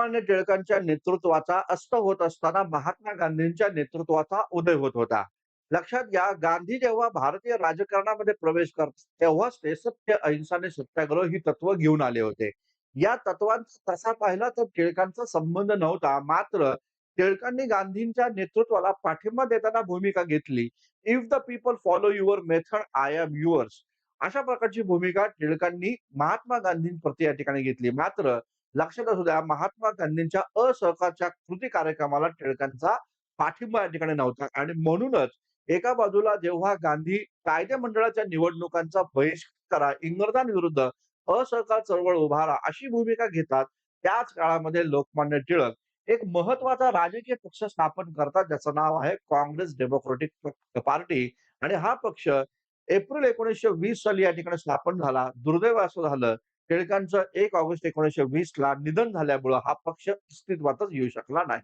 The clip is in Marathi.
लोकमान्य टिळकांच्या नेतृत्वाचा अस्त होत असताना महात्मा गांधींच्या नेतृत्वाचा उदय होत होता. लक्षात घ्या गांधी जेव्हा भारतीय राजकारणामध्ये प्रवेश करत तेव्हाच ते सत्य अहिंसाने सत्याग्रह ही तत्व घेऊन आले होते. या तत्वांचा तसा पाहिला तर टिळकांचा संबंध नव्हता मात्र टिळकांनी गांधींच्या नेतृत्वाला पाठिंबा देताना भूमिका घेतली. If the people follow your method I am yours अशा प्रकारची भूमिका टिळकांनी महात्मा गांधींप्रती या ठिकाणी घेतली. मात्र लक्षात असू द्या महात्मा गांधींच्या असहकारच्या कृती कार्यक्रमाला टिळकांचा पाठिंबा या ठिकाणी नव्हता. आणि म्हणूनच एका बाजूला जेव्हा गांधी कायदे मंडळाच्या निवडणुकांचा बहिष्कार करा इंग्रजांविरुद्ध असहकार चळवळ उभारा अशी भूमिका घेतात त्याच काळामध्ये लोकमान्य टिळक एक महत्त्वाचा राजकीय पक्ष स्थापन करतात ज्याचं नाव आहे काँग्रेस डेमोक्रेटिक पार्टी. आणि हा पक्ष एप्रिल एकोणीसशे वीस साली या ठिकाणी स्थापन झाला. दुर्दैव असं झालं. टिळकांचं एक ऑगस्ट एकोणीसशे वीस ला निधन झाल्यामुळं हा पक्ष अस्तित्वातच येऊ शकला नाही.